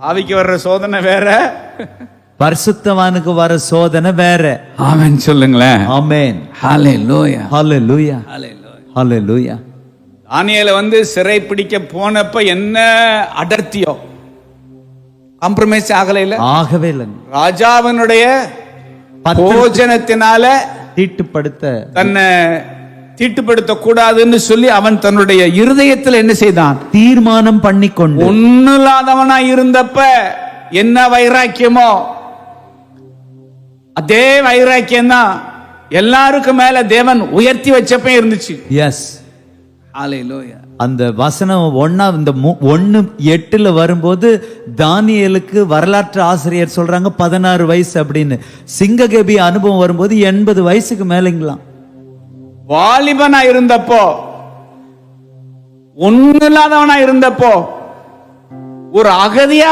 ஆவிக்கு வர்ற சோதனை வேற. பரிசுத்தவானுக்கு வர சோதனை வேற. ஆமென் சொல்லுங்களேன். ஆமென். ஹalleluya. ஹalleluya. ஹalleluya. தானியேல வந்து சிறை பிடிக்க போனப்ப என்ன அடர்த்தியோ? காம்ப்ரமைஸ் ஆகல இல்ல? ஆகவே இல்லைங்க. ராஜாவினுடைய போஜனத்தினால தீட்டுப்படுத்த தன்னை தீட்டுப்படுத்த கூடாதுன்னு சொல்லி அவன் தன்னுடைய இருதயத்தில் என்ன செய்தான்? தீர்மானம் பண்ணிக்கொண்டு. ஒண்ணு இல்லாதவனா இருந்தப்ப என்ன வைராக்கியமோ? அதே வைராக்கியம் தான் எல்லாருக்கும் மேல தேவன் உயர்த்தி வச்சப்ப இருந்துச்சு. எஸ் அந்த வசனம் ஒன்னா இந்த ஒண்ணு எட்டுல வரும்போது தானியேலுக்கு வரலாற்று ஆசிரியர் சொல்றாங்க பதினாறு வயசு அப்படின்னு. சிங்ககேபி அனுபவம் வரும்போது எண்பது வயசுக்கு மேலைங்களாம். வாலிபனா இருந்தப்போ ஒன்னும் இல்லாதவனா இருந்தப்போ ஒரு அகதியா